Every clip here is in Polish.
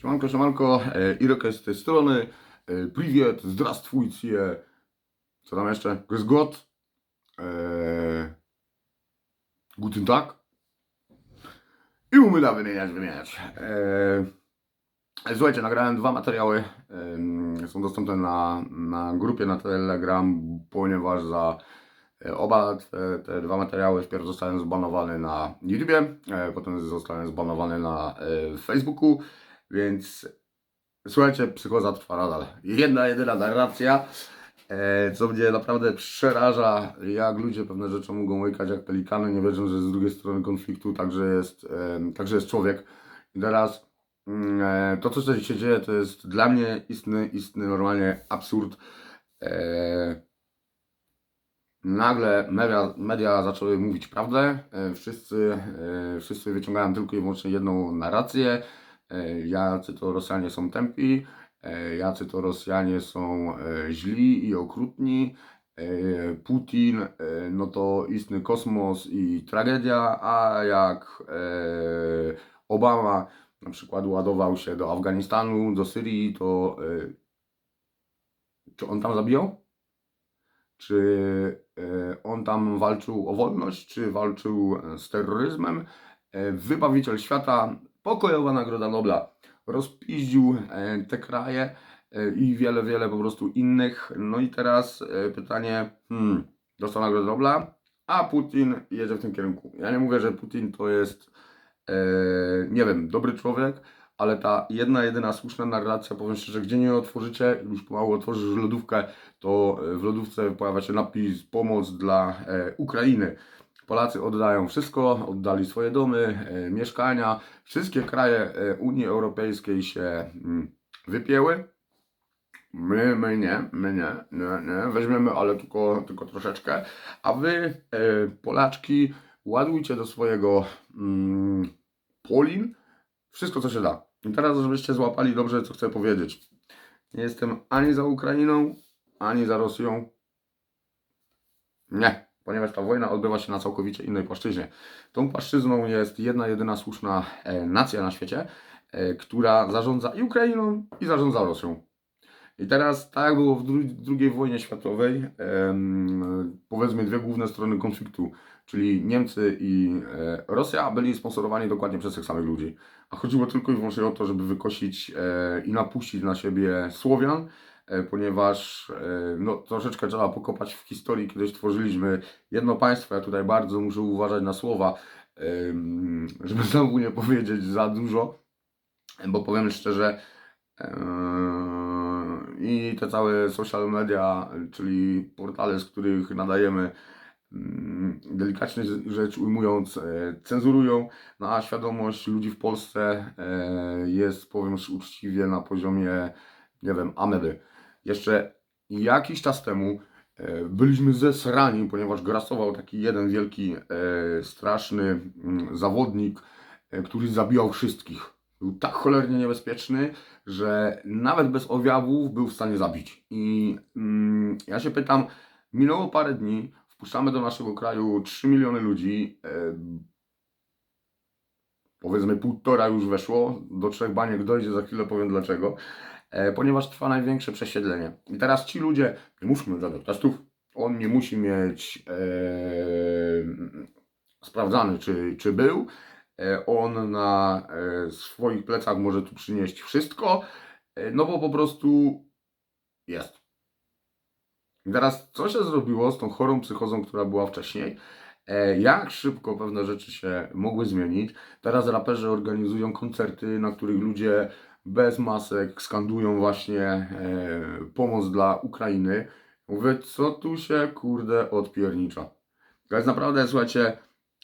Siemanko, siemanko, e, Irek z tej strony. E, Privet, zdrastwujcie. Co tam jeszcze? Grüß Gott. E, guten Tag. I umyla wymieniać, wymieniać. E, słuchajcie, nagrałem dwa materiały. E, są dostępne na, na grupie na Telegram, ponieważ za oba te, te dwa materiały wpierw zostałem zbanowany na YouTubie, e, potem zostałem zbanowany na e, Facebooku. Więc słuchajcie, psychoza trwa nadal. Jedna, jedyna narracja, e, co mnie naprawdę przeraża, jak ludzie pewne rzeczy mogą łykać jak pelikany, nie wierzą, że z drugiej strony konfliktu także jest, e, także jest człowiek. I teraz mm, e, to, co się dzieje, to jest dla mnie istny, istny normalnie absurd. Nagle media, media zaczęły mówić prawdę. Wszyscy, wszyscy wyciągają tylko i wyłącznie jedną narrację. E, Jacy to Rosjanie są tępi, e, jacy to Rosjanie są e, źli i okrutni. Putin, no to istny kosmos i tragedia, a jak Obama na przykład ładował się do Afganistanu, do Syrii, to czy on tam zabijał? Czy on tam walczył o wolność, czy walczył z terroryzmem? Wybawiciel świata, pokojowa Nagroda Nobla, rozpiździł e, te kraje e, i wiele, wiele po prostu innych. No i teraz e, pytanie, hmm, dostał Nagrodę Nobla, a Putin jedzie w tym kierunku. Ja nie mówię, że Putin to jest, nie wiem, dobry człowiek, ale ta jedna, jedyna słuszna narracja, powiem szczerze, gdzie nie otworzycie, już pomału otworzysz lodówkę, to w lodówce pojawia się napis pomoc dla Ukrainy. Polacy oddają wszystko, oddali swoje domy, e, mieszkania. Wszystkie kraje e, Unii Europejskiej się mm, wypięły. My, my nie, my nie, nie, nie. Weźmiemy, ale tylko, tylko troszeczkę. A wy, e, Polaczki, ładujcie do swojego mm, Polin wszystko, co się da. I teraz, żebyście złapali dobrze, co chcę powiedzieć. Nie jestem ani za Ukrainą, ani za Rosją. Nie, ponieważ ta wojna odbywa się na całkowicie innej płaszczyźnie. Tą płaszczyzną jest jedna, jedyna słuszna e, nacja na świecie, e, która zarządza i Ukrainą, i zarządza Rosją. I teraz, tak jak było w II wojnie światowej, powiedzmy dwie główne strony konfliktu, czyli Niemcy i e, Rosja, byli sponsorowani dokładnie przez tych samych ludzi. A chodziło tylko i wyłącznie o to, żeby wykosić i napuścić na siebie Słowian, ponieważ e, no, troszeczkę trzeba pokopać w historii, kiedyś tworzyliśmy jedno państwo. Ja tutaj bardzo muszę uważać na słowa, żeby znowu nie powiedzieć za dużo, bo powiem szczerze, Eee, I te całe social media, czyli portale, z których nadajemy, mm, delikatnie rzecz ujmując, e, cenzurują, no a świadomość ludzi w Polsce e, jest, powiem uczciwie, na poziomie, nie wiem, ameby. Jeszcze jakiś czas temu e, byliśmy zesrani, ponieważ grasował taki jeden wielki, e, straszny mm, zawodnik, e, który zabijał wszystkich. Był tak cholernie niebezpieczny, że nawet bez objawów był w stanie zabić. I mm, ja się pytam, minęło parę dni, wpuszczamy do naszego kraju 3 miliony ludzi, e, powiedzmy półtora już weszło, do trzech baniek dojdzie, za chwilę powiem dlaczego, ponieważ trwa największe przesiedlenie. I teraz ci ludzie, nie muszą mieć żadnych testów, on nie musi mieć e, sprawdzany, czy, czy był, E, on na e, swoich plecach może tu przynieść wszystko, e, no bo po prostu jest. I teraz, co się zrobiło z tą chorą psychozą, która była wcześniej? E, Jak szybko pewne rzeczy się mogły zmienić? Teraz raperzy organizują koncerty, na których ludzie bez masek skandują właśnie e, pomoc dla Ukrainy. Mówię, co tu się kurde odpiernicza? To jest naprawdę, słuchajcie,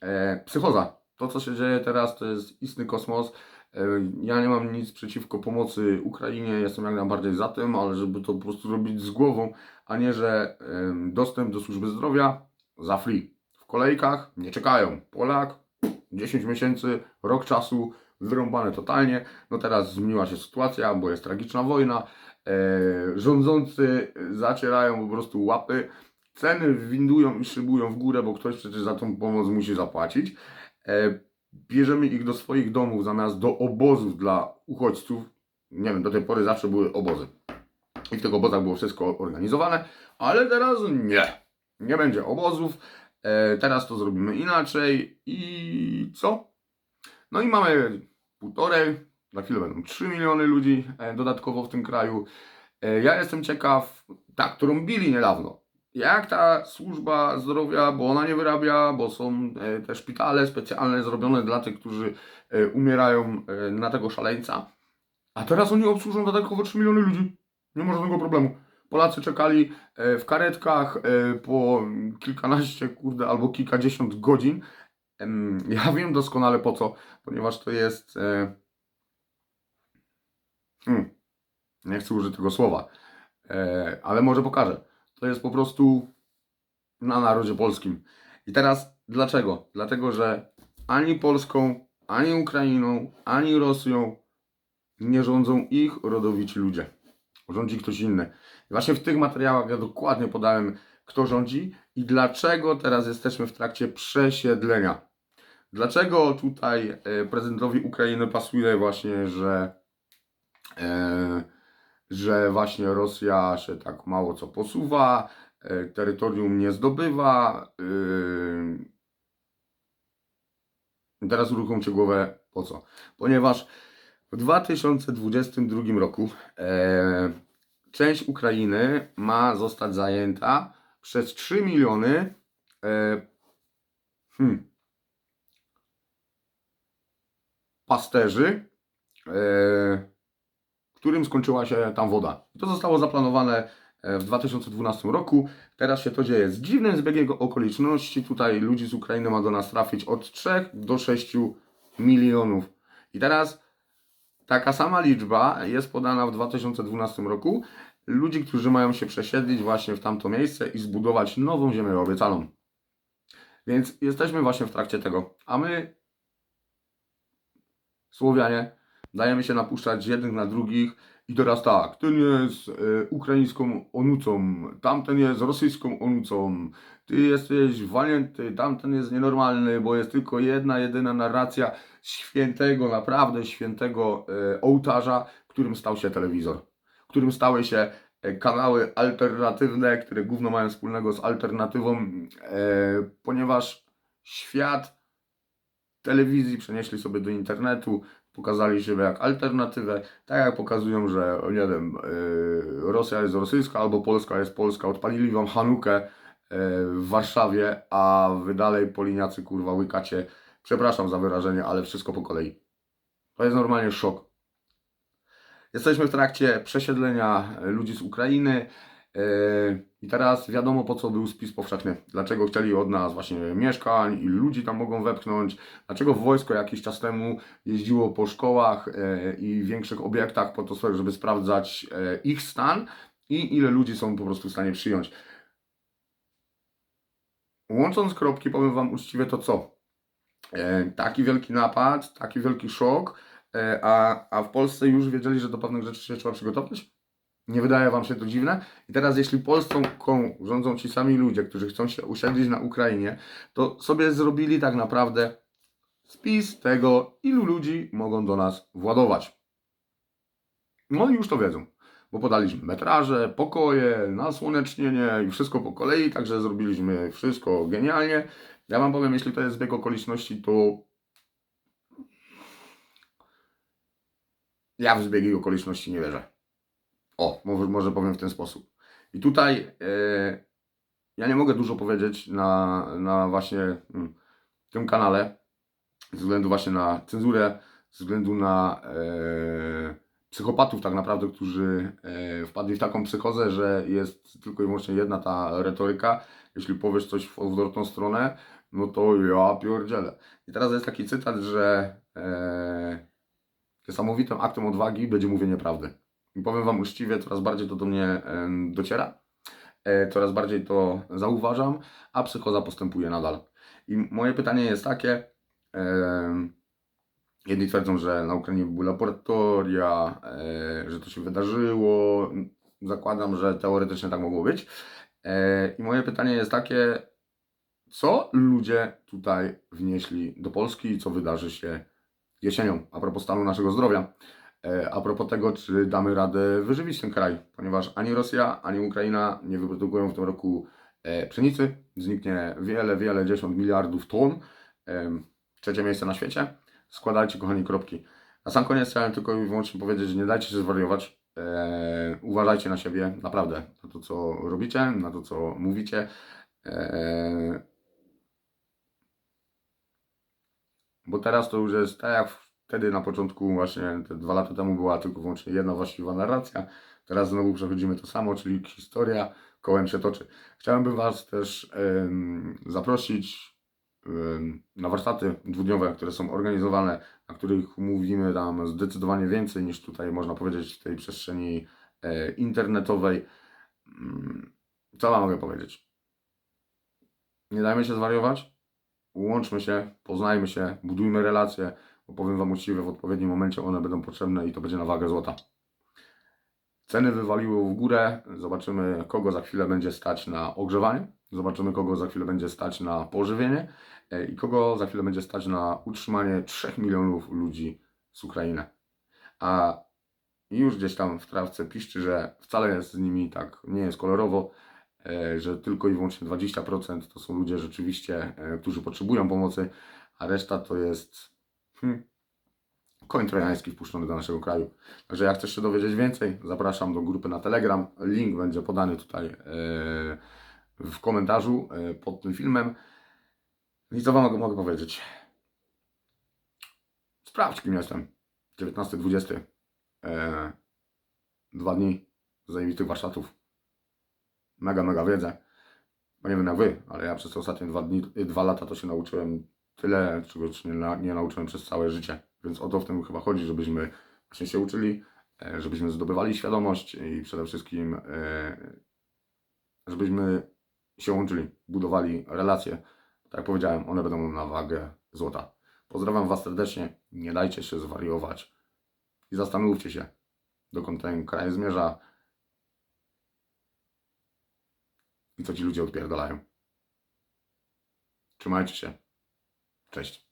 e, psychoza. To, co się dzieje teraz, to jest istny kosmos. E, Ja nie mam nic przeciwko pomocy Ukrainie, jestem jak najbardziej za tym, ale żeby to po prostu robić z głową, a nie, że em, dostęp do służby zdrowia za free. W kolejkach nie czekają. Polak, 10 miesięcy, rok czasu, wyrąbane totalnie. No teraz zmieniła się sytuacja, bo jest tragiczna wojna. E, rządzący zacierają po prostu łapy. Ceny windują i szybują w górę, bo ktoś przecież za tą pomoc musi zapłacić. E, bierzemy ich do swoich domów zamiast do obozów dla uchodźców. nie wiem, do tej pory zawsze były obozy. I w tych obozach było wszystko organizowane, ale teraz nie. Nie będzie obozów. E, teraz to zrobimy inaczej. I co? No i mamy półtorej, za chwilę będą 3 miliony ludzi e, dodatkowo w tym kraju. E, ja jestem ciekaw, tak, którą bili niedawno. Jak ta służba zdrowia, bo ona nie wyrabia, bo są e, te szpitale specjalne zrobione dla tych, którzy umierają na tego szaleńca. A teraz oni obsłużą dodatkowo 3 miliony ludzi. Nie ma żadnego problemu. Polacy czekali w karetkach po kilkanaście, kurde, albo kilkadziesiąt godzin. Ja wiem doskonale po co, ponieważ to jest. e, Hmm, nie chcę użyć tego słowa, e, ale może pokażę. To jest po prostu na narodzie polskim. I teraz dlaczego? Dlatego, że ani Polską, ani Ukrainą, ani Rosją nie rządzą ich rodowici ludzie. Rządzi ktoś inny. I właśnie w tych materiałach ja dokładnie podałem, kto rządzi i dlaczego teraz jesteśmy w trakcie przesiedlenia. Dlaczego tutaj e, prezydentowi Ukrainy pasuje właśnie, że, e, że właśnie Rosja się tak mało co posuwa, e, terytorium nie zdobywa. Teraz uruchomcie głowę po co? Ponieważ w 2022 roku część Ukrainy ma zostać zajęta przez 3 miliony hmm, pasterzy, e, którym skończyła się tam woda. To zostało zaplanowane e, w 2012 roku. Teraz się to dzieje. Z dziwnym zbiegiem okoliczności tutaj ludzi z Ukrainy ma do nas trafić od 3 do 6 milionów. I teraz taka sama liczba jest podana w 2012 roku ludzi, którzy mają się przesiedlić właśnie w tamto miejsce i zbudować nową ziemię obiecaną. Więc jesteśmy właśnie w trakcie tego. A my, Słowianie, dajemy się napuszczać jednych na drugich i teraz tak, ten jest e, ukraińską onucą, tamten jest rosyjską onucą, ty jesteś walnięty, tamten jest nienormalny, bo jest tylko jedna, jedyna narracja świętego, naprawdę świętego e, ołtarza, którym stał się telewizor, którym stały się e, kanały alternatywne, które gówno mają wspólnego z alternatywą, ponieważ świat telewizji przenieśli sobie do internetu, pokazali siebie jak alternatywę, tak jak pokazują, że nie wiem, yy, Rosja jest rosyjska albo Polska jest polska, odpalili wam Hanukę yy, w Warszawie, a wy dalej poliniacy kurwa łykacie, przepraszam za wyrażenie, ale wszystko po kolei. To jest normalnie szok. Jesteśmy w trakcie przesiedlenia ludzi z Ukrainy. E, I teraz wiadomo po co był spis powszechny. Dlaczego chcieli od nas właśnie mieszkań, ilu ludzi tam mogą wepchnąć. Dlaczego wojsko jakiś czas temu jeździło po szkołach e, i większych obiektach po to, żeby sprawdzać e, ich stan i ile ludzi są po prostu w stanie przyjąć. Łącząc kropki, powiem Wam uczciwie to co? Taki wielki napad, taki wielki szok, a, a w Polsce już wiedzieli, że do pewnych rzeczy się trzeba przygotować? Nie wydaje Wam się to dziwne? I teraz, jeśli Polską rządzą ci sami ludzie, którzy chcą się usiedlić na Ukrainie, to sobie zrobili tak naprawdę spis tego, ilu ludzi mogą do nas władować. No i już to wiedzą, bo podaliśmy metraże, pokoje, nasłonecznienie i wszystko po kolei, także zrobiliśmy wszystko genialnie. Ja Wam powiem, jeśli to jest zbieg okoliczności, to ja w zbiegi okoliczności nie wierzę. O, może, może powiem w ten sposób. I tutaj e, ja nie mogę dużo powiedzieć na, na właśnie mm, tym kanale, ze względu właśnie na cenzurę, ze względu na e, psychopatów tak naprawdę, którzy e, wpadli w taką psychozę, że jest tylko i wyłącznie jedna ta retoryka. Jeśli powiesz coś w odwrotną stronę, no to ja pierdzielę. I teraz jest taki cytat, że e, niesamowitym aktem odwagi będzie mówienie prawdy. Powiem Wam uczciwie, coraz bardziej to do mnie dociera, e, coraz bardziej to zauważam, a psychoza postępuje nadal. I moje pytanie jest takie, jedni twierdzą, że na Ukrainie były laboratoria, e, że to się wydarzyło, zakładam, że teoretycznie tak mogło być. E, I moje pytanie jest takie, co ludzie tutaj wnieśli do Polski i co wydarzy się jesienią, a propos stanu naszego zdrowia. E, A propos tego, czy damy radę wyżywić ten kraj, ponieważ ani Rosja, ani Ukraina nie wyprodukują w tym roku e, pszenicy. Zniknie wiele, wiele dziesiąt miliardów ton. Em, Trzecie miejsce na świecie. Składajcie, kochani, kropki. Na sam koniec chciałem tylko i wyłącznie powiedzieć, że nie dajcie się zwariować. E, uważajcie na siebie, naprawdę, na to, co robicie, na to, co mówicie. E, bo teraz to już jest tak jak wtedy na początku, właśnie te dwa lata temu była tylko wyłącznie jedna właściwa narracja. Teraz znowu przechodzimy to samo, czyli historia kołem się toczy. Chciałbym Was też em, zaprosić em, na warsztaty dwudniowe, które są organizowane, na których mówimy tam zdecydowanie więcej niż tutaj można powiedzieć w tej przestrzeni e, internetowej. Mm, Co Wam mogę powiedzieć? Nie dajmy się zwariować, łączmy się, poznajmy się, budujmy relacje, bo powiem Wam uczciwie, w odpowiednim momencie one będą potrzebne i to będzie na wagę złota. Ceny wywaliły w górę, zobaczymy kogo za chwilę będzie stać na ogrzewanie, zobaczymy kogo za chwilę będzie stać na pożywienie e, i kogo za chwilę będzie stać na utrzymanie 3 milionów ludzi z Ukrainy. A już gdzieś tam w trawce piszczy, że wcale jest z nimi tak, nie jest kolorowo, e, że tylko i wyłącznie 20% to są ludzie rzeczywiście, e, którzy potrzebują pomocy, a reszta to jest hmm, koń trojański wpuszczony do naszego kraju. Także jak chcesz się dowiedzieć więcej, zapraszam do grupy na Telegram. Link będzie podany tutaj e, w komentarzu e, pod tym filmem. I co Wam mogę, powiedzieć? Sprawdź, kim jestem. 19-20. E, dwa dni zajebistych warsztatów. Mega, mega wiedzę. Bo nie wiem jak Wy, ale ja przez te ostatnie dwa dni, dwa lata to się nauczyłem tyle, czego nie, na- nie nauczyłem przez całe życie. Więc o to w tym chyba chodzi, żebyśmy właśnie się uczyli, e, żebyśmy zdobywali świadomość i przede wszystkim, e, żebyśmy się łączyli, budowali relacje. Tak jak powiedziałem, one będą na wagę złota. Pozdrawiam Was serdecznie, nie dajcie się zwariować i zastanówcie się, dokąd ten kraj zmierza i co ci ludzie odpierdalają. Trzymajcie się. Cześć.